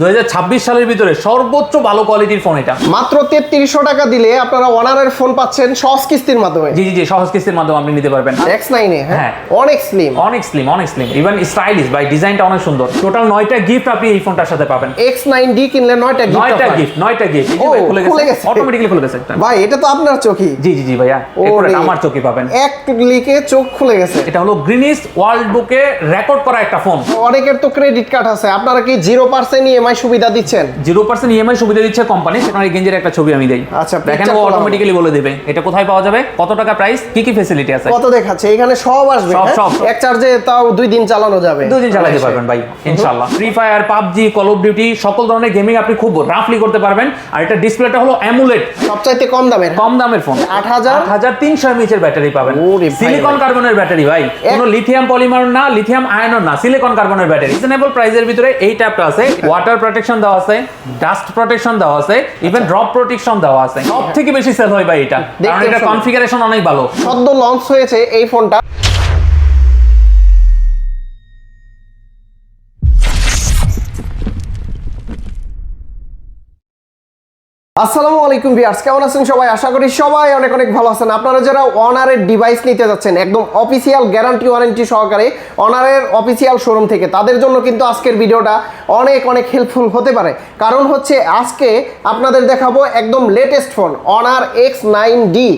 দু হাজার ছাব্বিশ সালের ভিতরে সর্বোচ্চ ভালো কোয়ালিটির ফোন এটা। মাত্র তেত্রিশশো টাকা দিলে আপনারা ওয়ানারের ফোন পাচ্ছেন সহজ কিস্তির মাধ্যমে। জি জি জি সহজ কিস্তির মাধ্যমে আপনি নিতে পারবেন। এক্স নাইনে হ্যাঁ? হ্যাঁ। অনেক স্লিম অনেক স্লিম অনেক স্লিম ইভেন স্টাইলিশ ভাই ডিজাইনটা অনেক সুন্দর। টোটাল নয়টা গিফট আপনি এই ফোনটার সাথে পাবেন। এক্স নাইন ডি কিনলে নয়টা নয়টা গিফট গিফট নয়টা গিফট খুলে গেছে। অটোমেটিক্যালি খুলে গেছে ভাই এটা তো আপনার চোখই। জি জি জি ভাইয়া। এরপরে আমার চোখে পাবেন। এক ক্লিকে চোখ খুলে গেছে। এটা হলো গ্রিনিস ওয়ার্ল্ড বুকে রেকর্ড করা একটা ফোন অনেকের তো ক্রেডিট কার্ড আছে। আপনারা কি জিরো পার্সেন্ট ইএমআই সুবিধা দিচ্ছেন? জিরো পার্সেন্ট ইএমআই সুবিধা দিচ্ছে কোম্পানি সেখানে গেঞ্জের একটা ছবি আমি দেই। আচ্ছা, দেখেন ও অটোমেটিক্যালি বলে দেবে এটা কোথায় পাওয়া যাবে কত টাকা প্রাইস কি কি ফেসিলিটি আছে? কত দেখাচ্ছে? এখানে সব আসবে সব, হ্যাঁ? এক চার্জে তাও দুই দিন চালানো যাবে। দুদিন চালাতে পারবেন ভাই ইনশাআল্লাহ। Free fire PUBG call of duty সকল ধরনের গেমিং আপনি খুব রাফলি করতে পারবেন। আর এটা ডিসপ্লেটা হলো অ্যামুলেট সবচাইতে কম দামের? কম দামের ফোন 8000 আট হাজার তিনশো এমএচের ব্যাটারি পাবেন। সিলিকন কার্বনের ব্যাটারি ভাই। কোনো লিথিয়াম পলিমার না লিথিয়াম আয়নর না সিলিকন কার্বনের ব্যাটারি রিজনেবল প্রাইসের ভিতরে এই ট্যাপটা আছে। ওয়াটার প্রোটেকশন দেওয়া আছে ডাস্ট প্রোটেকশন দেওয়া আছে ইভেন ড্রপ প্রোটেকশন দেওয়া আছে। সব থেকে বেশি সেল হয় ভাই এটা। কারণ এটা কনফিগারেশন অনেক ভালো। সদ্য লঞ্চ হয়েছে এই ফোনটা আসসালামু আলাইকুম ভিউয়ার্স, কেমন আছেন সবাই? আশা করি সবাই অনেক অনেক ভালো আছেন। আপনারা যারা অনারের ডিভাইস নিতে যাচ্ছেন, একদম অফিসিয়াল গ্যারান্টি ওয়ারেন্টি সহকারে অনারের অফিসিয়াল শোরুম থেকে, তাদের জন্য কিন্তু আজকের ভিডিওটা অনেক অনেক হেল্পফুল হতে পারে। কারণ হচ্ছে আজকে আপনাদের দেখাবো একদম latest phone Honor X nine D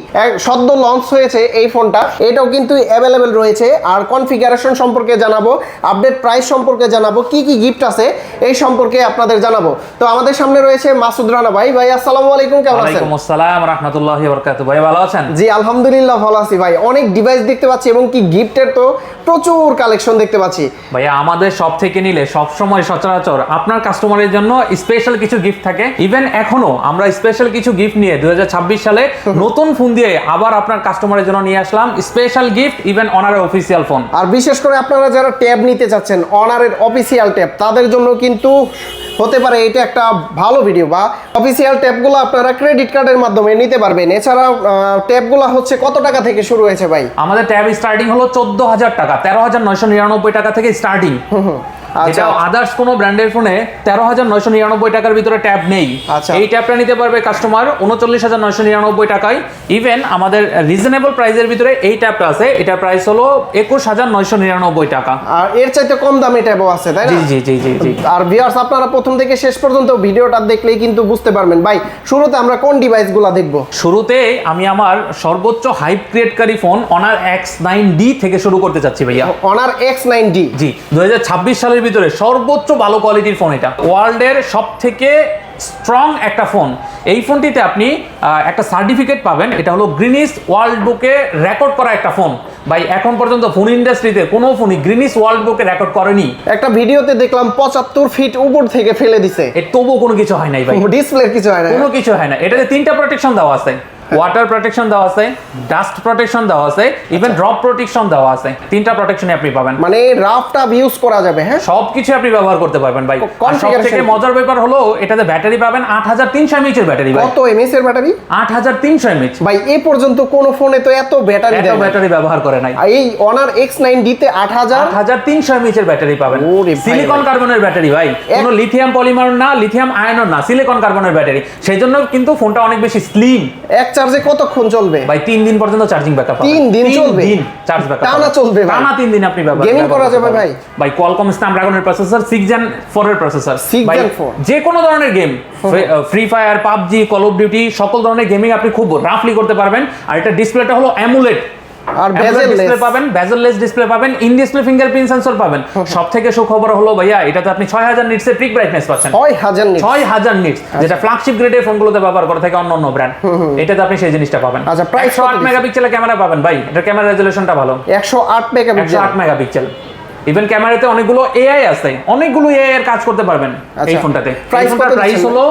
সদ্য লঞ্চ হয়েছে এই ফোনটা এটাও কিন্তু অ্যাভেলেবেল রয়েছে। আর কনফিগারেশন সম্পর্কে জানাব আপডেট প্রাইস সম্পর্কে জানাব, কি কি গিফট আছে, এই সম্পর্কে আপনাদের জানাব। তো আমাদের সামনে রয়েছে মাসুদ রানা ভাই। ভাই, আসসালামু আলাইকুম কেমন আছেন? ওয়ালাইকুম আসসালাম রাহমাতুল্লাহি ওয়া বারাকাতুহু। ভাই ভালো আছেন? জি আলহামদুলিল্লাহ ভালো আছি ভাই। অনেক ডিভাইস দেখতে পাচ্ছি এবং কি গিফটের তো প্রচুর কালেকশন দেখতে পাচ্ছি। ভাইয়া আমাদের সব থেকে নিলে সব সময় সচরাচর আপনার কাস্টমারের জন্য স্পেশাল কিছু গিফট থাকে। ইভেন এখনও আমরা স্পেশাল কিছু গিফট নিয়ে দুই সালে নতুন ফোন দিয়ে আবার আপনার কাস্টমারের জন্য নিয়ে আসলাম। স্পেশাল গিফট ইভেন অনারের অফিসিয়াল ফোন আর বিশেষ করে আপনারা যারা ট্যাব নিতে চাচ্ছেন অনারের অফিসিয়াল ট্যাব তাদের জন্য কিন্তু হতে পারে এটা একটা ভালো ভিডিও বা অফিসিয়াল ট্যাপগুলো আপনারা ক্রেডিট কার্ডের মাধ্যমে নিতে পারবেন। এছাড়াও ট্যাপগুলো হচ্ছে কত টাকা থেকে শুরু হয়েছে ভাই? আমাদের ট্যাব স্টার্টিং হলো চোদ্দ হাজার টাকা তেরো হাজার নয়শো নিরানব্বই টাকা থেকে স্টার্টিং আচ্ছা। এটা আদার্স কোনো ব্র্যান্ডের ফোনে তেরো হাজার নয়শো নিরানব্বই টাকার ভিতরে ট্যাব নেই। আচ্ছা। এই ট্যাবটা নিতে পারবে কাস্টমার উনচল্লিশ হাজার নয়শো নিরানব্বই টাকায়। ইভেন আমাদের রিজনেবল প্রাইসের ভিতরে এই ট্যাবটা আছে। এটার প্রাইস হলো একুশ হাজার নয়শো নিরানব্বই টাকা। আর এর চাইতে কম দামে ট্যাবও আছে তাই জি জি জি জি জি। আর ভিউয়ার্স আপনারা প্রথম থেকে শেষ পর্যন্ত ভিডিওটা দেখলেই কিন্তু বুঝতে পারবেন। ভাই শুরুতে আমরা কোন ডিভাইস ডিভাইসগুলো দেখব? শুরুতে আমি আমার সর্বোচ্চ hype ক্রিয়েটকারী phone Honor X nine D থেকে শুরু করতে চাচ্ছি ভাইয়া। অনার এক্স নাইন ডি জি দুই হাজার ছাব্বিশ সালের ভিতরে সর্বোচ্চ ভালো কোয়ালিটির ফোন এটা। ওয়ার্ল্ডের সব থেকে স্ট্রং একটা ফোন এই ফোনটিতে আপনি একটা সার্টিফিকেট পাবেন। এটা হলো গ্রিনিস ওয়ার্ল্ড বুকে রেকর্ড করা একটা ফোন ভাই এখন পর্যন্ত ফোন ইন্ডাস্ট্রিতে কোনো ফোনই গ্রিনিস ওয়ার্ল্ড বুকে রেকর্ড করেনি। একটা ভিডিওতে দেখলাম পঁচাত্তর ফিট উপর থেকে ফেলে দিছে। এর তবুও কোনো কিছু হয় নাই ভাই। ডিসপ্লে কিছু হয় না কোনো কিছু হয় না এটাতে তিনটা প্রোটেকশন দেওয়া আছে। ওয়াটার প্রোটেকশন দেওয়া আছে ডাস্ট প্রোটেকশন দেওয়া আছে ইভেন ড্রপ প্রোটেকশন দেওয়া আছে। তিনটা প্রোটেকশনে আপনি পাবেন। মানে রাফটা ইউজ করা যাবে হ্যাঁ? সবকিছু আপনি ব্যবহার করতে পারবেন ভাই। ক- আর সব থেকে মজার ব্যাপার হলো এটাতে ব্যাটারি পাবেন আট হাজার তিনশো এমএচ এর ব্যাটারি ভাই। কত এমএস এর ব্যাটারি আট হাজার তিনশো এমএচ ভাই এ পর্যন্ত কোন ফোনে তো এত ব্যাটারি এত। ব্যাটারি ব্যবহার করে নাই। এই অনার ডিতে আট হাজার? হাজার তিনশো এমএচ এর ব্যাটারি পাবেন। সিলিকন কার্বনের ব্যাটারি ভাই। কোনো লিথিয়াম পলিমার না লিথিয়াম আয়নর না সিলিকন কার্বনের ব্যাটারি সেই জন্য কিন্তু ফোনটা অনেক বেশি স্লিম এক চার্জে কতক্ষণ চলবে ভাই তিন দিন পর্যন্ত চার্জিং ব্যাকআপ তিন দিন চলবে? দিন চার্জ ব্যাকআপ টানা চলবে ভাই? টানা তিন দিন আপনি ব্যবহার গেমিং করা যাবে। ভাই? ভাই কোয়ালকম স্ন্যাপড্রাগনের প্রসেসর 6 জেন 4 এর প্রসেসর 6 Gen 4 যে কোনো ধরনের game free fire PUBG call of duty সকল ধরনের গেমিং আপনি খুব রাফলি করতে পারবেন আর এটা ডিসপ্লেটা হলো অ্যামুলেট আর ডিসপ্লে পাবেন বেজেললেস ডিসপ্লে পাবেন ইন ডিসপ্লে ফিঙ্গারপ্রিন্ট সেন্সর পাবেন। সব থেকে সুখবর হলো ভাইয়া এটাতে আপনি 6000 নিটস এর পিক ব্রাইটনেস পাচ্ছেন। ছয় হাজার নিট ছয় হাজার নিটস যেটা ফ্ল্যাগশিপ গ্রেডের ফোনগুলোতে ব্যবহার করে থাকে অন্য অন্য ব্র্যান্ড এটাতে আপনি সেই জিনিসটা পাবেন। আচ্ছা, আট দিচ্ছে? মেগাপিক্সেলের ক্যামেরা পাবেন ভাই। এটার ক্যামেরা রেজুলেশনটা ভালো। একশো আট একশো মেগাপিক্সেল আট মেগাপিক্সেল ইভেন ক্যামেরাতে অনেকগুলো এআই আছে। অনেকগুলো এআই এর কাজ করতে পারবেন এই আচ্ছা। ফোনটাতে Price কত প্রাইস হলো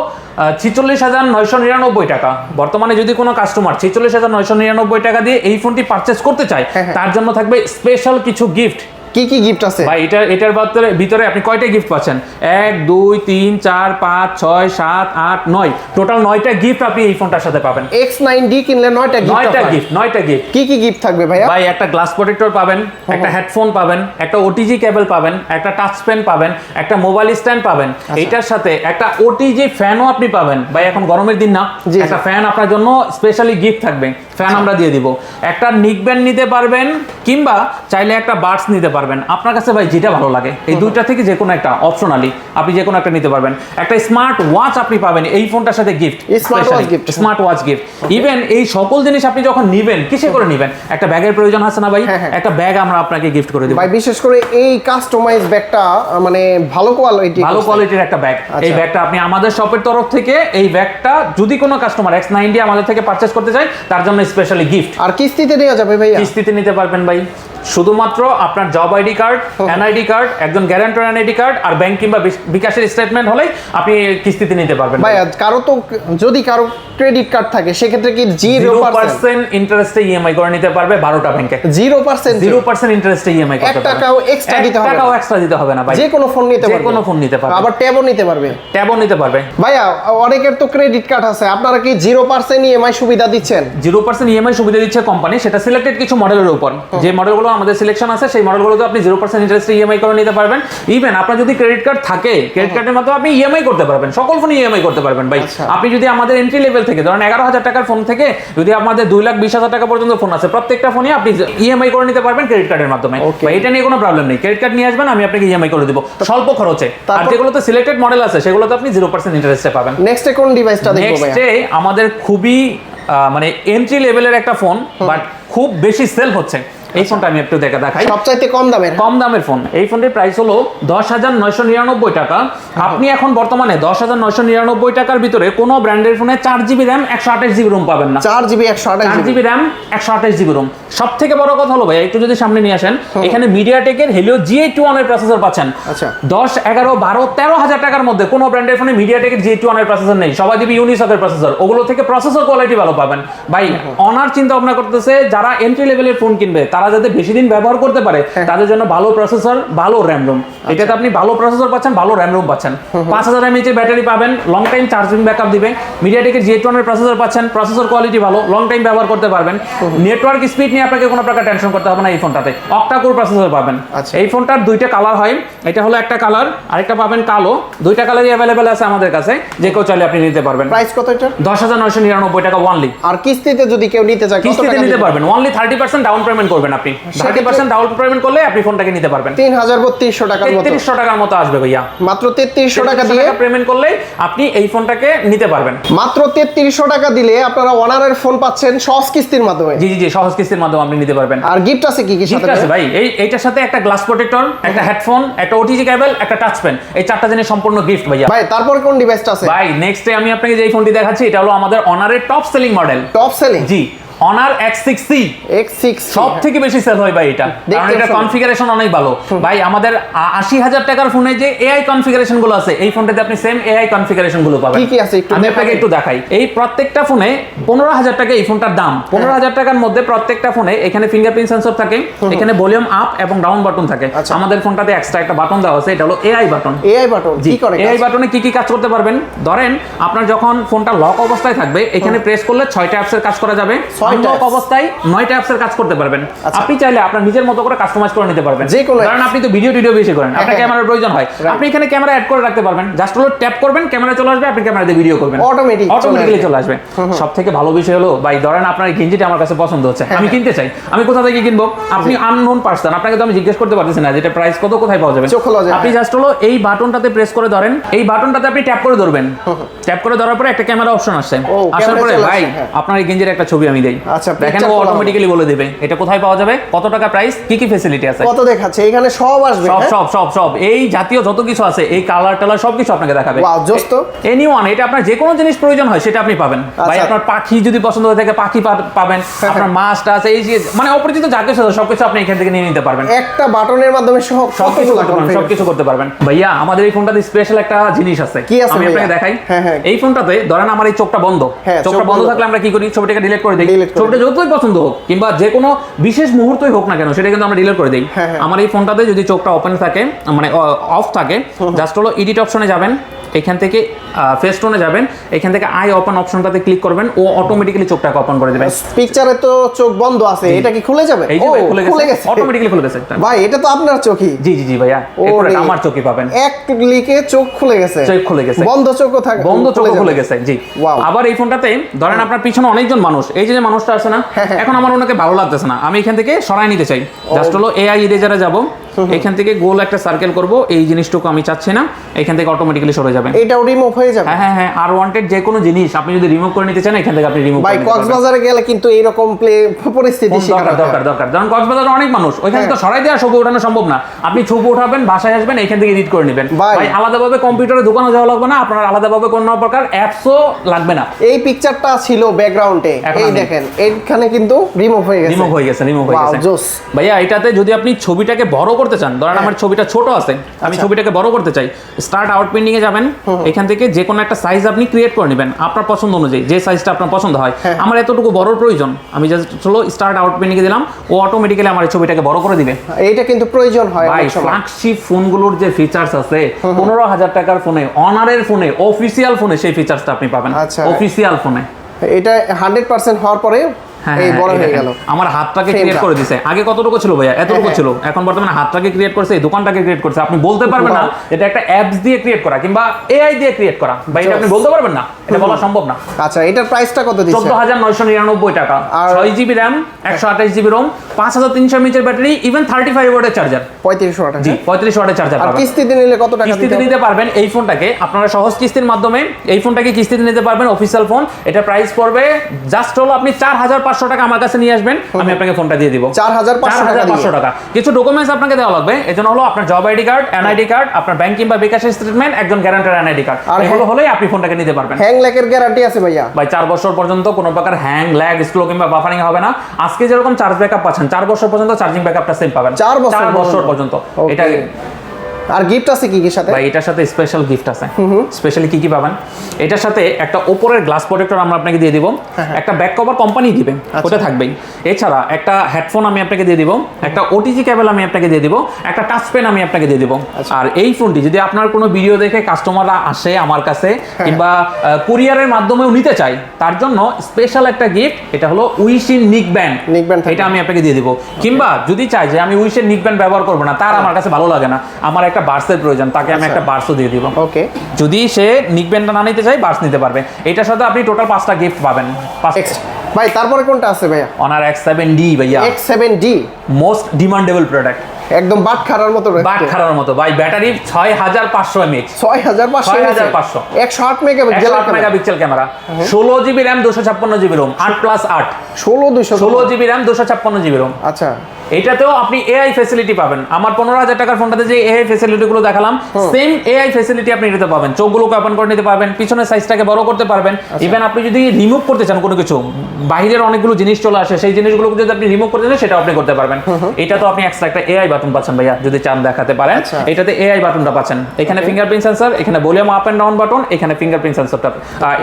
ছিচল্লিশ হাজার নয়শো নিরানব্বই টাকা বর্তমানে যদি কোনো কাস্টমার ছিচল্লিশ হাজার নয়শো নিরানব্বই টাকা দিয়ে এই ফোনটি পারচেস করতে চায় হ্যাঁ, হ্যাঁ। তার জন্য থাকবে স্পেশাল কিছু গিফট কি কি গিফট আছে? ভাই এটা এটার ভিতরে ভিতরে আপনি কয়টা গিফট পাচ্ছেন? এক দুই তিন চার পাঁচ ছয় সাত আট নয়। টোটাল নয়টা গিফট আপনি এই ফোনটার সাথে পাবেন। এক্স নাইন ডি কিনলে নয়টা নয়টা গিফট গিফট নয়টা গিফট কি কি গিফট থাকবে ভাই ভাই একটা গ্লাস প্রোটেক্টর পাবেন একটা হেডফোন পাবেন একটা ওটিজি কেবল পাবেন একটা টাচ পেন পাবেন একটা মোবাইল স্ট্যান্ড পাবেন। এটার সাথে একটা ওটিজি ফ্যানও আপনি পাবেন। ভাই এখন গরমের দিন না। একটা ফ্যান আপনার জন্য স্পেশালি গিফট থাকবে। ফ্যান আমরা দিয়ে দিব। একটা নিক ব্যান্ড নিতে পারবেন কিংবা চাইলে একটা বাডস নিতে পারবেন। আপনার কাছে ভাই যেটা ভালো লাগে এই দুইটা থেকে যে কোনো একটা অপশনালি আপনি যে কোনো একটা নিতে পারবেন। একটা স্মার্ট ওয়াচ আপনি পাবেন এই ফোনটার সাথে gift. Smart watch gift even এই সকল জিনিস আপনি যখন নিবেন কিসে করে নিবেন? একটা ব্যাগের প্রয়োজন আছে না ভাই? হ্যাঁ, হ্যাঁ। একটা ব্যাগ আমরা আপনাকে গিফট করে দেব। ভাই বিশেষ করে এই কাস্টমাইজ ব্যাগটা মানে ভালো কোয়ালিটি ভালো কোয়ালিটির একটা ব্যাগ এই আচ্ছা। ব্যাগটা আপনি আমাদের শপের তরফ থেকে এই ব্যাগটা যদি কোনো কাস্টমার এক্স নাইনটি আমাদের থেকে পারচেস করতে চায় তার জন্য স্পেশালি গিফট আর কিস্তিতে দেওয়া যাবে ভাইয়া? কিস্তিতে নিতে পারবেন ভাই। শুধুমাত্র আপনার job ID card NID card একজন গ্যারান্টার এনআইডি কার্ড আর ব্যাংক কিংবা বিকাশের স্টেটমেন্ট হলেই আপনি কিস্তিতে নিতে পারবেন। ভাইয়া কারও তো যদি কারও ক্রেডিট কার্ড থাকে সেক্ষেত্রে কি জিরো পার্সেন্ট ইন্টারেস্টে ইএমআই করে নিতে পারবে বারোটা ব্যাংকে জিরো পার্সেন্ট জিরো পার্সেন্ট ইন্টারেস্টে ইএমআই করতে পারবে। টাকাও extra দিতে হবে। টাকাও এক্সট্রা দিতে হবে না ভাই। যে কোনো ফোন নিতে যে পারবে। কোনো ফোন নিতে পারবে। আবার ট্যাবও নিতে পারবে। ট্যাবও নিতে পারবে। ভাইয়া অনেকের তো ক্রেডিট কার্ড আছে। আপনারা কি জিরো পার্সেন্ট ইএমআই সুবিধা দিচ্ছেন? জিরো পার্সেন্ট ইএমআই সুবিধা দিচ্ছে কোম্পানি সেটা সিলেক্টেড কিছু মডেলের উপর। যে মডেলগুলো আমাদের সিলেকশন আছে সেই মডেলগুলোতে আপনি জিরো পার্সেন্ট ইন্টারেস্টে ইএমআই করে নিতে পারবেন। ইভেন আপনার যদি ক্রেডিট কার্ড থাকে ক্রেডিট কার্ডের মাধ্যমে আপনি ইএমআই করতে পারবেন সকল ফোন ইএমআই করতে পারবেন ভাই। আচ্ছা। আপনি যদি আমাদের এন্ট্রি লেভেল থেকে ধরেন এগারো হাজার টাকার ফোন থেকে যদি আমাদের দুই লাখ বিশ হাজার টাকা পর্যন্ত ফোন আছে প্রত্যেকটা ফোনে আপনি ইএমআই করে নিতে পারবেন ক্রেডিট কার্ডের মাধ্যমে. এটা নিয়ে কোনো প্রবলেম নেই। ক্রেডিট কার্ড নিয়ে আসবেন আমি আপনাকে ইএমআই করে দিব। স্বল্প খরচে। আর যেগুলোতে সিলেক্টেড মডেল আছে সেগুলোতে আপনি জিরো পার্সেন্ট ইন্টারেস্টে পাবেন। নেক্সটে কোন ডিভাইসটা দেখব ভাইয়া? নেক্সটে আমাদের খুবই মানে এন্ট্রি লেভেলের একটা ফোন বাট খুব বেশি সেল হচ্ছে। এই ফোনটা আমি একটু দেখা দেখাই। সবচাইতে কম দামের। কম দামের ফোন। এই ফোনটির প্রাইস হলো দশ হাজার নয়শো নিরানব্বই টাকা। আপনি এখন বর্তমানে দশ হাজার নয়শো নিরানব্বই টাকার ভিতরে কোনো ব্র্যান্ডের ফোনে চার জিবি র্যাম একশো আঠাশ জিবি রুম পাবেন না। চার জিবি একশো আঠাশ জিবি র্যাম একশো আঠাশ জিবি রুম সব থেকে বড় কথা হলো ভাই একটু যদি সামনে নিয়ে আসেন এখানে মিডিয়াটেকের হেলিও জি এইট ওয়ানের প্রসেসর পাচ্ছেন। আচ্ছা। দশ এগারো বারো তেরো হাজার টাকার মধ্যে কোনো ব্র্যান্ডের ফোনে মিডিয়াটেকের জি এইট ওয়ানের প্রসেসর নেই। সবাই দিবি ইউনিসকের প্রসেসর ওগুলো থেকে প্রসেসর কোয়ালিটি ভালো পাবেন। ভাই অনার চিন্তা ভাবনা করতেছে যারা এন্ট্রি লেভেলের ফোন কিনবে তারা যাতে বেশি দিন ব্যবহার করতে পারে তাদের জন্য ভালো প্রসেসর ভালো র্যাম রুম এটাতে আপনি ভালো প্রসেসর পাচ্ছেন ভালো র্যাম রুম পাচ্ছেন। পাঁচ হাজার এমএইচ এর ব্যাটারি পাবেন লং টাইম চার্জিং ব্যাকআপ দিবে মিডিয়াটেকের জি এইট ওয়ানের প্রসেসর পাচ্ছেন প্রসেসর কোয়ালিটি ভালো লং টাইম ব্যবহার করতে পারবেন। নেটওয়ার্ক স্পিড নিয়ে আপনাকে কোনো প্রকার টেনশন করতে হবে না এই ফোনটাতে অক্টাকোর প্রসেসর পাবেন। আচ্ছা। এই ফোনটার দুইটা কালার হয়। এটা হলো একটা কালার আরেকটা পাবেন কালো। দুইটা কালারই অ্যাভেলেবেল আছে আমাদের কাছে যে কেউ চাইলে আপনি নিতে পারবেন। প্রাইস কত এটা দশ হাজার নয়শো নিরানব্বই টাকা ওয়ানলি আর কিস্তিতে যদি কেউ নিতে চায় কিস্তিতে নিতে পারবেন। Only thirty percent down payment করবেন। আপনি। থার্টি পার্সেন্ট ডাউন পেমেন্ট করলে আপনি ফোনটাকে নিতে পারবেন। তিন হাজার বত্রিশশো মতো। তেত্রিশশো টাকার মতো আসবে ভাইয়া। মাত্র তেত্রিশশো টাকা দিয়ে পেমেন্ট করলে আপনি এই ফোনটাকে নিতে পারবেন। মাত্র তেত্রিশশো টাকা দিলে আপনারা ওনারের ফোন পাচ্ছেন সহজ কিস্তির মাধ্যমে। জি জি জি সহজ কিস্তির মাধ্যমে আপনি নিতে পারবেন। আর গিফট আছে কি কি গিফট সাথে? আছে ভাই। এই এইটার সাথে একটা গ্লাস প্রোটেক্টর একটা হেডফোন একটা ওটিজি কেবল একটা টাচ পেন এই চারটা জিনিস সম্পূর্ণ গিফট ভাইয়া। ভাই তারপর কোন ডিভাইসটা আছে? ভাই নেক্সটে আমি আপনাকে যে ফোনটি দেখাচ্ছি এটা হলো আমাদের অনারের top selling model top selling জি। Honor X six C X six সব থেকে বেশি সেল হয় ভাই এটা। কারণ এটা কনফিগারেশন অনেক ভালো। ভাই আমাদের আ- আশি হাজার টাকার ফোনে যে এআই কনফিগারেশনগুলো আছে এই ফোনটাতে আপনি সেম এআই কনফিগারেশনগুলো পাবেন। কি কি আছে একটু আমি আপনাকে একটু দেখাই। এই প্রত্যেকটা ফোনে পনেরো হাজার টাকা এই ফোনটার দাম। পনেরো হাজার টাকার মধ্যে প্রত্যেকটা ফোনে এখানে ফিঙ্গারপ্রিন্ট সেন্সর থাকে এখানে ভলিউম আপ এবং ডাউন বাটন থাকে। আচ্ছা। আমাদের ফোনটাতে এক্সট্রা একটা বাটন দেওয়া আছে এটা হলো এআই বাটন এআই বাটন কি করে এআই বাটনে কি কি কাজ করতে পারবেন? ধরেন আপনার যখন ফোনটা লক অবস্থায় থাকবে এখানে প্রেস করলে ছয়টা অ্যাপসের কাজ করা যাবে। অবস্থায় নয়টা অ্যাপসের কাজ করতে পারবেন। আচ্ছা। আপনি চাইলে আপনার নিজের মতো করে কাস্টমাইজ করে নিতে পারবেন। যে কোনো apps? আপনি তো ভিডিও টিডিও বেশি করেন। আপনার হ্যাঁ। ক্যামেরার প্রয়োজন হয়। আপনি এখানে ক্যামেরা অ্যাড করে রাখতে পারবেন। জাস্ট হলো ট্যাপ করবেন ক্যামেরা চলে আসবে আপনি ভিডিও করবেন। চলে অটোমেটিক্যালি চলে আসবে। সব থেকে ভালো বিষয় হলো ভাই ধরেন আপনার এই গেঞ্জিটা আমার কাছে পছন্দ হচ্ছে। হ্যাঁ, আমি কিনতে চাই। আমি কোথা থেকে কিনবো? আপনি আননোন পার্সন আপনাকে তো আমি জিজ্ঞেস করতে পারতেছি না যেটা প্রাইস কত কোথায় পাওয়া যাবে। আপনি হ্যাঁ। জাস্ট হলো এই বাটনটাতে প্রেস করে ধরেন। এই বাটনটাতে আপনি ট্যাপ করে ধরবেন। ট্যাপ করে ধরার পরে একটা ক্যামেরা অপশন আসছে। আসার পরে ভাই হ্যাঁ। আপনার এই গেঞ্জির একটা ছবি আমি দেই। আচ্ছা, দেখেন ও অটোমেটিক্যালি বলে দেবে এটা কোথায় পাওয়া যাবে কত টাকা প্রাইস কি কি ফেসিলিটি আছে? কত দেখাচ্ছে এখানে সব আসবে সব হ্যাঁ? সব সব সব এই জাতীয় যত কিছু আছে এই কালার টালার সব কিছু আপনাকে দেখাবে। জোস এনি ওয়ান এটা আপনার যে কোনো জিনিস প্রয়োজন হয় সেটা আপনি পাবেন। ভাই আচ্ছা। আপনার পাখি যদি পছন্দ হয়ে থাকে পাখি পাবেন আপনার মাছ টাছ এই যে মানে অপরিচিত যা কিছু আছে সবকিছু আপনি এখান থেকে নিয়ে নিতে পারবেন। একটা বাটনের মাধ্যমে সব সবকিছু কতগুলো করতে পারবেন configure? সবকিছু করতে পারবেন। ভাইয়া আমাদের এই ফোনটাতে স্পেশাল একটা জিনিস আছে। কি আছে আমি আপনাকে দেখাই। হ্যাঁ, হ্যাঁ। এই ফোনটাতে ধরেন আমার এই চোখটা বন্ধ। হ্যাঁ, চোখটা বন্ধ। থাকলে আমরা কি করি? ছবিটাকে ডিলিট করে দিই। ডিলিট ছবিটা যতই পছন্দ হোক কিংবা যে কোনো বিশেষ মুহূর্তই হোক না কেন সেটা কিন্তু আমরা ডিলেট করে দিই। হ্যাঁ, হ্যাঁ। আমার এই ফোনটাতে যদি চোখটা ওপেন থাকে মানে অফ থাকে জাস্ট হলো এডিট অপশনে যাবেন। এখান থেকে ফেস টোনে যাবেন। এখান থেকে আই ওপেন অপশনটাতে ক্লিক করবেন ও অটোমেটিক্যালি চোখটাকে ওপেন করে দেবেন পিকচারে তো চোখ বন্ধ আছে এটা কি খুলে যাবে? এই যে খুলে গেছে অটোমেটিক্যালি খুলে গেছে ভাই এটা তো আপনার চোখই। জি জি জি ভাইয়া। Accurate, আমার চোখই পাবেন। এক ক্লিকে চোখ খুলে গেছে। চোখ খুলে গেছে। বন্ধ চোখও থাকে বন্ধ চোখ খুলে গেছে জি. আবার এই ফোনটাতে ধরেন আপনার পিছনে অনেকজন মানুষ এই যে যে মানুষটা আছে না হ্যাঁ, হ্যাঁ। এখন আমার ওনাকে ভালো লাগতেছে না। আমি এখান থেকে সরাই নিতে চাই। জাস্ট হলো এআই ইরেজারে যাব। এখান থেকে গোল একটা সার্কেল করব এই জিনিসটুকু আমি চাচ্ছি না এখান থেকে অটোমেটিক্যালি সরে যাবে এটাও রিমুভ হয়ে যাবে। হ্যাঁ হ্যাঁ হ্যাঁ আর ওয়ান্টেড যে কোনো জিনিস আপনি যদি রিমুভ করে নিতে চান এখান থেকে আপনি রিমুভ ভাই কক্সবাজারে গেলে কিন্তু এইরকম প্লে পরিস্থিতি শিকার দরকার দরকার কারণ কক্সবাজারে অনেক মানুষ ওইখানে হ্যাঁ। তো সরাই দেওয়া ছবি ওঠানো সম্ভব না। আপনি ছবি উঠাবেন বাসায় আসবেন এখান থেকে এডিট করে নেবেন। ভাই। আলাদাভাবে কম্পিউটারে দোকানে যাওয়া লাগবে না আপনার আলাদাভাবে কোনো প্রকার অ্যাপসও লাগবে না। এই পিকচারটা ছিল ব্যাকগ্রাউন্ডে এই দেখেন এইখানে কিন্তু রিমুভ হয়ে গেছে। রিমুভ হয়ে গেছে রিমুভ হয়ে গেছে। ভাইয়া এটাতে যদি আপনি ছবিটাকে বড় করতে চান ধরেন হ্যাঁ। আমার ছবিটা ছোট আছে আমি আচ্ছা। ছবিটাকে বড় করতে চাই স্টার্ট আউট পেন্ডিং এ যাবেন এখান থেকে যে কোনো একটা সাইজ আপনি ক্রিয়েট করে নেবেন আপনার পছন্দ অনুযায়ী যে সাইজটা আপনার পছন্দ হয় হ্যাঁ। আমার এতটুকু বড় প্রয়োজন আমি জাস্ট চলো স্টার্ট আউট পেন্ডিং এ দিলাম ও অটোমেটিক্যালি আমার ছবিটাকে বড় করে দিবে এইটা কিন্তু প্রয়োজন হয় ভাই ফ্ল্যাগশিপ ফোনগুলোর যে ফিচার্স আছে পনেরো হাজার টাকার ফোনে অনারের ফোনে অফিসিয়াল ফোনে সেই ফিচার্সটা আপনি পাবেন আচ্ছা। অফিসিয়াল ফোনে এটা হান্ড্রেড পার্সেন্ট হওয়ার পরে হ্যাঁ, এই হ্যাঁ, বড় হয়ে গেল। আমার হাতটাকে ক্রিয়েট করে দিছে। আগে কতটুকু ছিল ভাইয়া? এতটুকু হ্যাঁ, ছিল। এখন বর্তমানে হাতটাকে ক্রিয়েট করছে এই দোকানটাকে ক্রিয়েট করছে। আপনি বলতে পারবেন না এটা একটা অ্যাপস দিয়ে ক্রিয়েট করা কিংবা এআই দিয়ে ক্রিয়েট করা। ভাই এটা আপনি বলতে পারবেন না? এটা বলা সম্ভব না। আচ্ছা এটার প্রাইসটা কত দিচ্ছে? চোদ্দ হাজার নয়শো নিরানব্বই টাকা। আর- ছয় জিবি র্যাম একশো আঠাশ জিবি রোম পাঁচ হাজার ব্যাটারি ইভেন থার্টি ফাইভ ওয়াটের চার্জার পঁয়ত্রিশশো টাকা জি পঁয়ত্রিশ ওয়াটের চার্জার আর কিস্তিতে নিলে কত টাকা কিস্তিতে নিতে পারবেন এই ফোনটাকে। আপনারা সহজ কিস্তির মাধ্যমে এই ফোনটাকে কিস্তিতে নিতে পারবেন অফিসিয়াল ফোন এটা প্রাইস পড়বে জাস্ট হলো আপনি চার হাজার পাঁচশো টাকা আমার কাছে নিয়ে আসবেন আমি আপনাকে ফোনটা দিয়ে দিব। 4,500 টাকা দিয়ে। পাঁচশো টাকা। কিছু ডকুমেন্টস আপনাকে দেওয়া লাগবে এজন্য হলো আপনার job ID card NID card আপনার ব্যাংক কিংবা বিকাশের স্টেটমেন্ট একজন গ্যারান্টার এনআইডি কার্ড আর এগুলো হলেই আপনি ফোনটাকে নিতে পারবেন। হ্যাং ল্যাকের গ্যারান্টি আছে ভাইয়া। ভাই চার বছর পর্যন্ত কোনো প্রকার হ্যাং ল্যাগ স্লো কিংবা বাফারিং হবে না। আজকে যেরকম চার্জ ব্যাকআপ পাচ্ছেন চার বছর পর্যন্ত চার্জিং ব্যাকআপটা সেম পাবেন। চার বছর পর্যন্ত. এটা আর গিফট আছে কি কি সাথে? ভাই এটার সাথে স্পেশাল গিফট আছে। স্পেশালি কি কি পাবেন? এটার সাথে একটা ওপরের গ্লাস প্রোটেক্টর আমরা আপনাকে দিয়ে দিব। একটা ব্যাক কভার কোম্পানি দিবে। ওটা থাকবেই। এছাড়া একটা হেডফোন আমি আপনাকে দিয়ে দিব। একটা ওটিজি কেবল আমি আপনাকে দিয়ে দিব। একটা টাচ পেন আমি আপনাকে দিয়ে দিব। আর এই ফোনটি যদি আপনার কোনো ভিডিও দেখে কাস্টমাররা আসে আমার কাছে কিংবা কুরিয়ারের মাধ্যমেও নিতে চাই তার জন্য স্পেশাল একটা গিফট এটা হলো উইশিন নিক ব্যান্ড নিক ব্যান্ড এটা আমি আপনাকে দিয়ে দিব। কিংবা যদি চাই যে আমি উইশের নিক ব্যান্ড ব্যবহার করব না তার আমার কাছে ভালো লাগে না। আমার একটা বার্সের প্রয়োজন তাকে আমি আচ্ছা। একটা বার্সও দিয়ে দিব। ওকে। যদি সে নিক ব্যান্ডটা না নিতে চাই বার্স নিতে পারবে। এটার সাথে আপনি টোটাল পাঁচটা গিফট পাবেন। ভাই তারপরে কোনটা আছে ভাইয়া? অনার এক্স সেভেন ডি ভাইয়া। X seven D most demandable product একদম বাট খারার মতো বাট খারার মতো। ভাই ব্যাটারি ছয় হাজার পাঁচশো এমএচ ছয় হাজার পাঁচশো 6500 একশো আট মেগা একশো আট মেগাপিক্সেল ক্যামেরা ষোলো জিবি র্যাম দুশো ছাপ্পান্ন জিবি রোম আট প্লাস আট। ষোলো দুশো ষোলো জিবি র্যাম দুশো ছাপ্পান্ন জিবি রোম আচ্ছা। এটাতেও আপনি এআই ফেসিলিটি পাবেন। আমার পনেরো হাজার টাকার ফোনটাতে যে এআই ফেসিলিটি গুলো দেখালাম সেম এআই ফেসিলিটি আপনি নিতে পারবেন। চোখগুলোকে ওপেন করে নিতে পারবেন পিছনের সাইজটাকে বড় করতে পারবেন। ইভেন আপনি যদি রিমুভ করতে চান কোনো কিছু বাইরের অনেকগুলো জিনিস চলে আসে সেই জিনিসগুলো যদি আপনি রিমুভ করতে চান সেটাও আপনি করতে পারবেন। এটা তো আপনি এক্সট্রা একটা এআই বাটন পাচ্ছেন ভাইয়া যদি চান দেখাতে পারেন। আচ্ছা। এটাতে এআই বাটনটা পাচ্ছেন। এখানে ফিঙ্গারপ্রিন্ট সেন্সর এখানে volume up and down button এখানে ফিঙ্গারপ্রিন্ট সেন্সরটা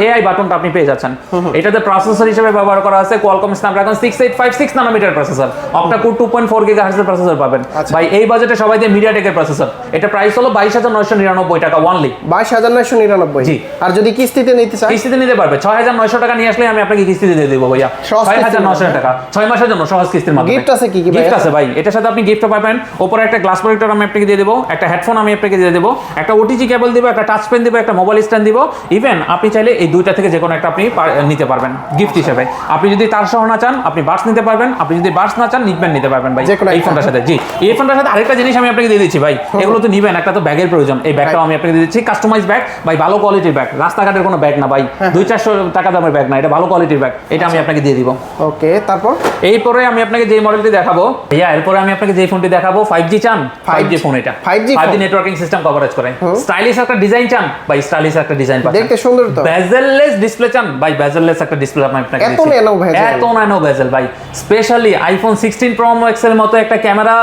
এআই বাটনটা আপনি পেয়ে যাচ্ছেন। এটাতে প্রসেসর হিসেবে ব্যবহার করা আছে Qualcomm Snapdragon six eight five six nanometre processor octa core two point four giga হার্সের processor পাবেন। আচ্ছা। ভাই এই বাজেটে সবাই দিয়ে মিডিয়াটেকের প্রসেসর এটা প্রাইস হলো বাইশ হাজার নয়শো নিরানব্বই টাকা ওয়ানলি বাইশ হাজার নয়শো নিরানব্বই। জি। আর যদি কিস্তিতে নিতে চাই কিস্তিতে নিতে পারবে। ছয় হাজার নয়শো টাকা নিয়ে আসলে আমি আপনাকে কিস্তিতে দিয়ে দেবো ভাইয়া। ছয় হাজার মাধ্যমে। টাকা। ছয় মাসের জন্য সহজ কিস্তির মাধ্যমে। Gift আছে কি? গিফট আছে ভাই। এটার সাথে আপনি গিফট পাবেন। ওপরে একটা গ্লাস প্রোটেক্টর আমি আপনাকে দিয়ে দেবো। একটা হেডফোন আমি আপনাকে দিয়ে দেবো। একটা ওটিজি কেবল দিব একটা টাচ পেন দিব একটা মোবাইল স্ট্যান্ড দিব। ইভেন আপনি চাইলে এই দুইটা থেকে যে কোনো একটা আপনি নিতে পারবেন। গিফট হিসেবে। আপনি যদি তার সহ না চান আপনি বার্স নিতে পারবেন। আপনি যদি বার্স না চান নিকবেন নিতে পারবেন। ভাই এই ফোনটার সাথে। জি এই ফোনটার সাথে আরেকটা জিনিস আমি আপনাকে দিয়ে দিচ্ছি ভাই এগুলো তো নিবেন একটা তো ব্যাগের প্রয়োজন। এই ব্যাগটাও আমি আপনাকে দিয়ে দিচ্ছি কাস্টমাইজ ব্যাগ ভাই ভালো কোয়ালিটির ব্যাগ রাস্তাঘাটের কোনো ব্যাগ না ভাই দুই চারশো টাকা দামের ব্যাগ না এটা ভালো কোয়ালিটির ব্যাগ এটা আমি আপনাকে দিয়ে দিব। ওকে তারপর? এরপরে আমি আপনাকে যে মডেলটি দেখাবো ভাইয়া এরপরে আমি আপনাকে যে ফোনটি দেখাবো ফাইভ জি চান? ফাইভ জি ফোন এটা। 5G five G networking system coverage করে। স্টাইলিশ একটা ডিজাইন চান? ভাই স্টাইলিশ একটা ডিজাইন দেখতে সুন্দর তো। বেজেললেস ডিসপ্লে চান? ভাই বেজেললেস একটা ডিসপ্লে আমি আপনাকে এত ন্যানো bezel? এত ন্যানো বেজেল ভাই। স্পেশালি আইফোন সিক্সটিন প্রো ম্যাক্সের মতো একটা camera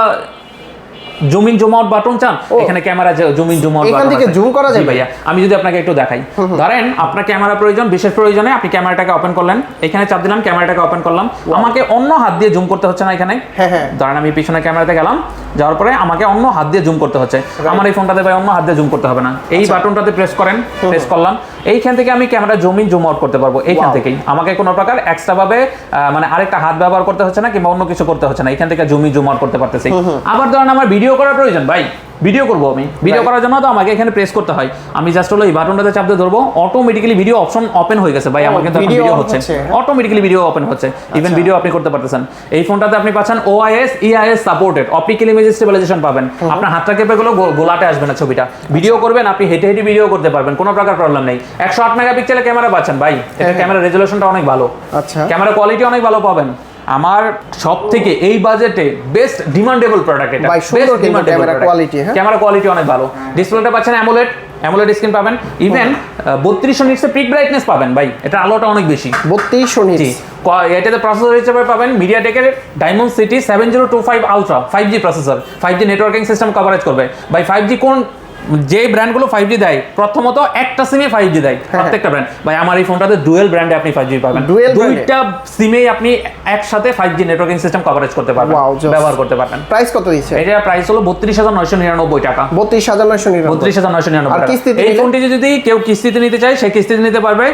zoom in zoom out button চান? এখানে ক্যামেরা জুমিন জুম আউট এখান থেকে zoom করা যাবে? ভাইয়া আমি যদি আপনাকে একটু দেখাই। ধরেন আপনার ক্যামেরা প্রয়োজন বিশেষ প্রয়োজনে আপনি ক্যামেরাটাকে ওপেন করলেন। এখানে চাপ দিলাম ক্যামেরাটাকে ওপেন করলাম। আমাকে অন্য হাত দিয়ে জুম করতে হচ্ছে না এখানে। হ্যাঁ, হ্যাঁ। ধরেন আমি পিছনে ক্যামেরাতে গেলাম যাওয়ার পরে আমাকে অন্য হাত দিয়ে জুম করতে হচ্ছে। আমার এই ফোনটাতে ভাই অন্য হাত দিয়ে জুম করতে হবে না। এই আচ্ছা। বাটনটাতে প্রেস করেন প্রেস করলাম। এইখান থেকে আমি ক্যামেরা জুমিন জুম আউট করতে পারব এইখান থেকেই। আমাকে কোনো প্রকার এক্সট্রা ভাবে মানে আরেকটা হাত ব্যবহার করতে হচ্ছে না কিংবা অন্য কিছু করতে হচ্ছে না। এখান থেকে জুমি জুম আউট করতে পারতেছি। আবার ধরেন আমার ভিডিও করার প্রয়োজন ভাই। ভিডিও করব আমি। ভিডিও করার জন্য তো আমাকে এখানে প্রেস করতে হয়। আমি জাস্ট হলো এই বাটনটাতে চাপ দিয়ে ধরবো। অটোমেটিক্যালি ভিডিও অপশন ওপেন হয়ে গেছে ভাই। ও, আমার কিন্তু ভিডিও হচ্ছে। অটোমেটিক্যালি ভিডিও ওপেন হচ্ছে। ইভেন ভিডিও আপনি করতে পারতেছেন। এই ফোনটাতে আপনি পাচ্ছেন OIS EIS supported optical image stabilisation পাবেন। আপনার হাতটা কেঁপে গেলেও গোলাটে আসবে না ছবিটা। ভিডিও করবেন আপনি হেঁটে হেঁটে ভিডিও করতে পারবেন। কোনো প্রকার প্রবলেম নেই। একশো আট মেগাপিক্সেলের ক্যামেরা পাচ্ছেন ভাই। ক্যামেরা রেজলিউশনটা অনেক ভালো। আচ্ছা। ক্যামেরা কোয়ালিটি অনেক ভালো পাবেন। আমার সব থেকে এই বাজেটে বেস্ট ডিমান্ডেবল প্রোডাক্ট এটা। হ্যাঁ? ক্যামেরা কোয়ালিটি অনেক ভালো। ডিসপ্লেটা পাচ্ছেন অ্যামোলেড অ্যামোলেড স্ক্রিন পাবেন। ইভেন বত্রিশশো নিটসের পিক ব্রাইটনেস পাবেন ভাই। এটা আলোটা অনেক বেশি। বত্রিশশো ক- এটাতে প্রসেসর হিসেবে পাবেন মিডিয়াটেকের Dimensity seven zero two five ultra five G processor five G networking system coverage করবে। ভাই ফাইভ জি কোন যে ব্র্যান্ডগুলো ফাইভ জি দেয় প্রথমত একটা সিমে ফাইভ জি দেয় হ্যাঁ। প্রত্যেকটা ব্র্যান্ড ভাই আমার এই ফোনটাতে ডুয়েল ব্র্যান্ডে আপনি ফাইভ জি পাবেন। দুইটা সিমেই আপনি একসাথে five G networking system coverage করতে পারবেন ব্যবহার করতে পারবেন। প্রাইস কত দিচ্ছে? এটা প্রাইস হলো বত্রিশ হাজার নয়শো নিরানব্বই টাকা। বত্রিশ হাজার নয়শো নিরানব্বই। বত্রিশ হাজার নয়শো নিরানব্বই এই ফোনটি যদি কেউ কিস্তিতে নিতে চায় সে কিস্তিতে নিতে পারবে।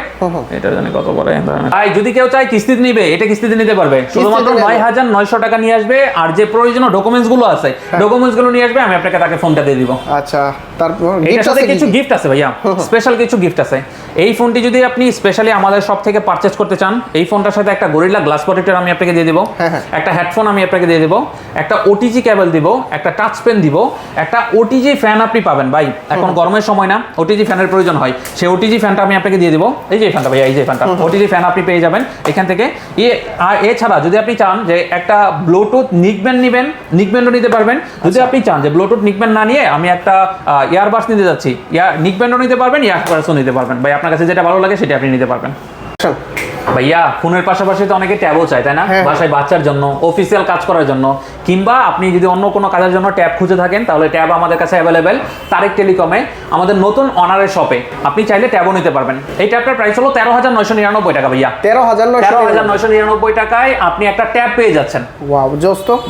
এটা জানি কত পরে ভাই যদি কেউ চায় কিস্তিতে নিবে এটা কিস্তিতে নিতে পারবে। শুধুমাত্র নয় হাজার নয়শো টাকা নিয়ে আসবে আর যে প্রয়োজনীয় ডকুমেন্টসগুলো আছে ডকুমেন্টসগুলো নিয়ে আসবে আমি আপনাকে তাকে ফোনটা দিয়ে দিব। আচ্ছা। তারপর এটার সাথে কিছু গিফট আছে ভাইয়া স্পেশাল কিছু গিফট আছে। এই ফোনটি যদি আপনি স্পেশালি আমাদের সব থেকে পারচেজ করতে চান এই ফোনটার সাথে একটা গরিলা গ্লাস প্রোটেক্টর আমি আপনাকে দিয়ে দিব হ্যাঁ, হ্যাঁ। একটা হেডফোন আমি আপনাকে দিয়ে দিব একটা ওটিজি কেবল দিব একটা টাচ পেন দিব একটা ওটিজি ফ্যান আপনি পাবেন ভাই। এখন গরমের সময় না ওটিজি ফ্যানের প্রয়োজন হয়। সেই ওটিজি ফ্যানটা আমি আপনাকে দিয়ে দিব। এই যে ফ্যানটা ভাইয়া এই যে ফ্যানটা ওটিজি ফ্যান আপনি পেয়ে যাবেন এখান থেকে। ইয়ে আর এছাড়া যদি আপনি চান যে একটা ব্লুটুথ নিকব্যান্ড নেবেন নিকব্যান্ডও নিতে পারবেন। যদি আপনি চান যে ব্লুটুথ নিকব্যান্ড না নিয়ে আমি একটা ইয়ারবাডস নিতে যাচ্ছি। ইয়ার নিক ব্যান্ডও নিতে পারবেন ইয়ারবাডসও নিতে পারবেন। ভাই, আপনার কাছে যেটা ভালো লাগে, সেটা আপনি নিতে পারবেন। ভাইয়া ফোনের পাশাপাশি তো অনেকে ট্যাবও চায় তাই না? হ্যাঁ, হ্যাঁ। বাসায় বাচ্চার জন্য অফিসিয়াল কাজ করার জন্য। কিংবা আপনি যদি অন্য কোনো কাজের জন্য ট্যাব খুঁজে থাকেন তাহলে ট্যাব আমাদের কাছে অ্যাভেলেবেল তারেক টেলিকমে আমাদের নতুন অনারের শপে আপনি চাইলে ট্যাবও নিতে পারবেন। এই ট্যাবটার প্রাইস হলো তেরো হাজার নয়শো নিরানব্বই টাকা ভাইয়া। তেরো হাজার তেরো হাজার নয়শো নিরানব্বই টাকায় আপনি একটা ট্যাব পেয়ে যাচ্ছেন। ওয়াও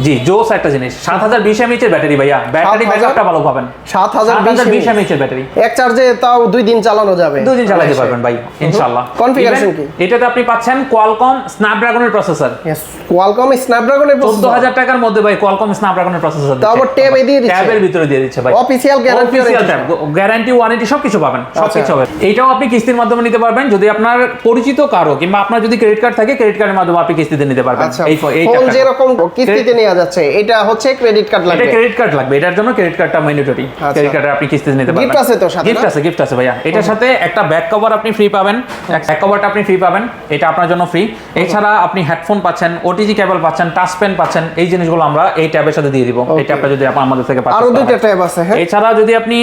জি জোস একটা জিনিস। সাত হাজার বিশ এমএইচ এর ব্যাটারি ভাইয়া। ব্যাটারি ব্যাকআপটা ভালো পাবেন। সাত হাজার বিশ এমএইচ। এর ব্যাটারি। এক চার্জে তাও দুই দিন চালানো যাবে। দুই দিন চালাতে পারবেন ভাই ইনশাআল্লাহ। Even কি? এটাতে আপনি পাচ্ছেন কোয়ালকম স্ন্যাপড্রাগনের প্রসেসর কোয়ালকম স্ন্যাপড্রাগনের চোদ্দ হাজার টাকার মধ্যে ভাই কোয়ালকম স্ন্যাপড্রাগনের প্রসেসর আবার tab এ দিয়ে দিচ্ছে? ট্যাবের ভিতরে দিয়ে দিচ্ছে ভাই। Official guarantee official tab guarantee warranty সবকিছু পাবেন আচ্ছা। সবকিছু হবে। এইটাও আপনি কিস্তির মাধ্যমে নিতে পারবেন। যদি আপনার পরিচিত কারও কিংবা আপনার যদি ক্রেডিট কার্ড থাকে ক্রেডিট কার্ডের মাধ্যমে আপনি কিস্তিতে নিতে পারবেন। আচ্ছা এই এই ফোন। যেরকম কিস্তিতে নেওয়া যাচ্ছে এটা হচ্ছে ক্রেডিট কার্ড এটা লাগবে। ক্রেডিট কার্ড লাগবে। এটার জন্য ক্রেডিট কার্ডটা ম্যান্ডেটরি আচ্ছা। ক্রেডিট কার্ডে আপনি কিস্তিতে নিতে পারবেন। Gift আছে তো সাথে, গিফট আছে গিফট আছে ভাইয়া। এটার সাথে একটা ব্যাক কভার আপনি ফ্রি পাবেন। ব্যাক কভারটা আপনি ফ্রি পাবেন। এটা আপনার জন্য ফ্রি এছাড়া আপনি হেডফোন পাচ্ছেন ওটিজি কেবল পাচ্ছেন টাচ পেন পাচ্ছেন এই জিনিসগুলো আমরা এই ট্যাবের সাথে দিয়ে দিব। এই ট্যাবটা যদি আপনি আমাদের থেকে আরও purchase দুইটা ট্যাব আছে হ্যাঁ? এছাড়া যদি আপনি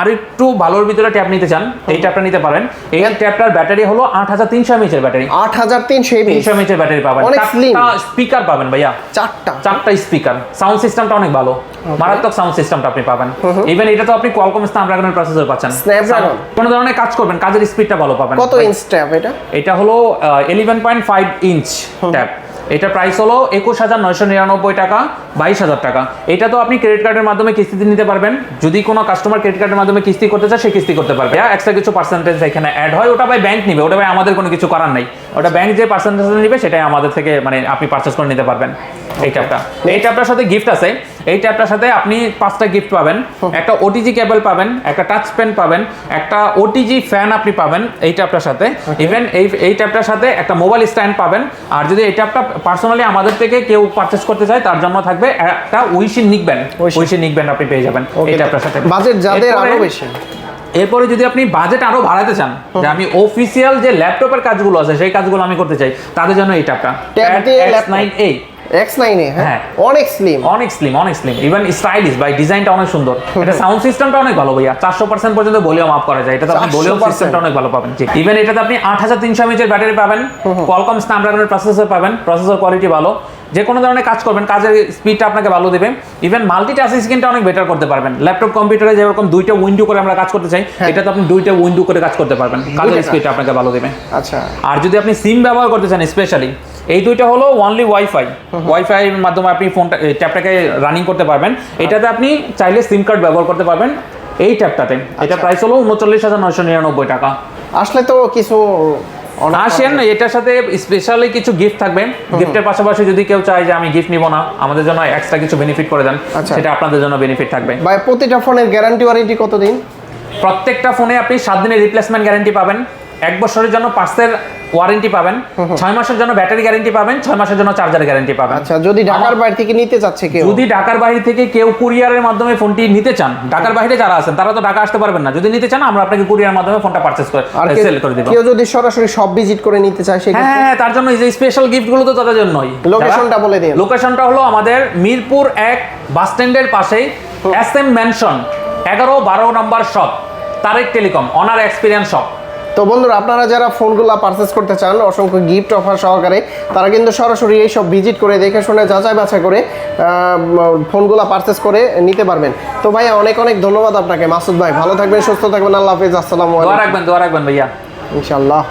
আরও একটু ভালোর ভিতরে ট্যাব নিতে চান এই ট্যাবটা নিতে পারেন। এই ট্যাবটার ব্যাটারি হলো আট হাজার তিনশো এমএইচ এর ব্যাটারি আট হাজার তিনশো তিনশো এমএইচ এর ব্যাটারি পাবেন। slim। স্পিকার পাবেন ভাইয়া। চারটা। চারটা স্পিকার সাউন্ড সিস্টেমটা অনেক ভালো। মারাত্মক সাউন্ড সিস্টেমটা আপনি পাবেন। ইভেন এটা তো আপনি কোয়ালকম স্ন্যাপড্রাগনের প্রসেসর পাচ্ছেন। Snapdragon? কোনো ধরনের কাজ করবেন কাজের স্পিডটা ভালো পাবেন। কত ইঞ্চ ট্যাব এটা? এটা হলো eleven point five inch tab এটা প্রাইস হলো একুশ হাজার নয়শো নিরানব্বই টাকা বাইশ হাজার টাকা। এটা তো আপনি ক্রেডিট কার্ডের মাধ্যমে কিস্তিতে নিতে পারবেন। যদি কোনো কাস্টমার ক্রেডিট কার্ডের মাধ্যমে কিস্তি করতে চায় সে কিস্তি করতে পারবে। এক্সট্রা কিছু পার্সেন্টেজ এখানে অ্যাড হয় ওটা ভাই ব্যাংক নিবে ওটা ভাই আমাদের কোনো কিছু করার নাই। ওটা ব্যাংক যে পার্সেন্টেজ নিবে সেটাই আমাদের থেকে মানে আপনি পারচেস করে নিতে পারবেন। এই ট্যাবটা এই ট্যাবটার সাথে গিফট আছে। এই ট্যাবটার সাথে আপনি পাঁচটা গিফট পাবেন। একটা ওটিজি কেবল পাবেন একটা টাচ পেন পাবেন একটা ওটিজি ফ্যান আপনি পাবেন এই ট্যাবটার সাথে। ইভেন এই এই ট্যাবটার সাথে একটা মোবাইল স্ট্যান্ড পাবেন। আর যদি এই ট্যাবটা পার্সোনালি আমাদের থেকে কেউ পারচেস করতে চায় তার জন্য থাকবে একটা উইশি নিক ব্যান্ড Wish- উইশি নিক আপনি পেয়ে যাবেন এই ট্যাবটার সাথে। বাজেট যাদের আরও বেশি। এরপরে যদি আপনি বাজেট আরও বাড়াতে চান যে আমি অফিসিয়াল যে ল্যাপটপের কাজগুলো আছে সেই কাজগুলো আমি করতে চাই তাদের জন্য এই ট্যাবটা laptop। নাইন এই এক্স নাইনে হ্যাঁ? হ্যাঁ। অনেক স্লিম অনেক স্লিম অনেক স্লিম ইভেন স্টাইলিশ ভাই ডিজাইনটা অনেক সুন্দর। এটা সাউন্ড সিস্টেমটা অনেক ভালো ভাইয়া। চারশো পার্সেন্ট পর্যন্ত ভলিউম আপ করা যায়। এটাতে আপনি 400% ভলিউম সিস্টেমটা অনেক ভালো পাবেন। ইভেন এটাতে আপনি আট হাজার তিনশো এমএচের ব্যাটারি পাবেন। কলকম স্ন্যাপড্রাগনের প্রসেসর পাবেন। প্রসেসর কোয়ালিটি ভালো। যে কোনো ধরনের কাজ করবেন কাজের স্পিডটা আপনাকে ভালো দেবে। ইভেন মাল্টি টাস্ক স্ক্রিনটা অনেক বেটার করতে পারবেন। ল্যাপটপ কম্পিউটারে যেরকম দুইটা উইন্ডো করে আমরা কাজ করতে চাই এটাতে আপনি দুইটা উইন্ডো করে কাজ করতে পারবেন। কাজের স্পিডটা আপনাকে ভালো দেবে। আচ্ছা। আর যদি আপনি সিম ব্যবহার করতে চান স্পেশালি এই দুইটা হলো অনলি ওয়াইফাই ওয়াইফাই এর মাধ্যমে আপনি ফোনটা ট্যাবটাকে রানিং করতে পারবেন। এটাতে আপনি চাইলে সিম কার্ড ব্যবহার করতে পারবেন এই ট্যাবটাতে এটা প্রাইস হলো উনচল্লিশ হাজার নয়শো নিরানব্বই টাকা। আসলে তো কিছু আসেন এটার সাথে স্পেশালি কিছু গিফট থাকবে। গিফটের পাশাপাশি যদি কেউ চায় যে আমি গিফট নিব না আমাদের জন্য এক্সট্রা কিছু বেনিফিট করে দেন আচ্ছা। সেটা আপনাদের জন্য বেনিফিট থাকবে। ভাই প্রতিটা ফোনের গ্যারান্টি ওয়ারেন্টি কতদিন? প্রত্যেকটা ফোনে আপনি সাত দিনের রিপ্লেসমেন্ট গ্যারান্টি পাবেন। এক বছরের জন্য পার্সের ওয়ারেন্টি পাবেন ছয় মাসের জন্য ব্যাটারি গ্যারেন্টি পাবেন ছয় মাসের জন্য চার্জার গ্যারান্টি পাবেন। আচ্ছা যদি ঢাকার বাইরে থেকে নিতে চাচ্ছে কেউ? যদি ঢাকার বাইরে থেকে কেউ কুরিয়ারের মাধ্যমে ফোনটি নিতে চান ঢাকার বাইরে যারা আছেন তারা তো ঢাকা আসতে পারবেন না। যদি নিতে চান আমরা আপনাকে কুরিয়ার মাধ্যমে ফোনটা পারচেস করে সেল করে দিব। কেউ যদি সরাসরি সব ভিজিট করে নিতে চায় সে হ্যাঁ, হ্যাঁ তার জন্য এই যে স্পেশাল গিফটগুলো তো তাদের জন্যই। লোকেশনটা বলে দিন। লোকেশনটা হলো আমাদের মিরপুর এক বাস স্ট্যান্ডের পাশেই এস এম ম্যানশন এগারো বারো নম্বর shop Tarek telecom Honor experience shop তো বন্ধুরা আপনারা যারা ফোনগুলো পারচেস করতে চান অসংখ্য গিফট অফার সহকারে তারা কিন্তু সরাসরি এইসব ভিজিট করে দেখে শুনে যাচাই বাছাই করে ফোনগুলো পারচেস করে নিতে পারবেন। তো ভাই অনেক অনেক ধন্যবাদ আপনাকে। মাসুদ ভাই ভালো থাকবেন সুস্থ থাকবেন। আল্লাহ হাফিজ। আসসালামু দোয়া রাখবেন দোয়া রাখবেন ভাইয়া। ইনশাআল্লাহ।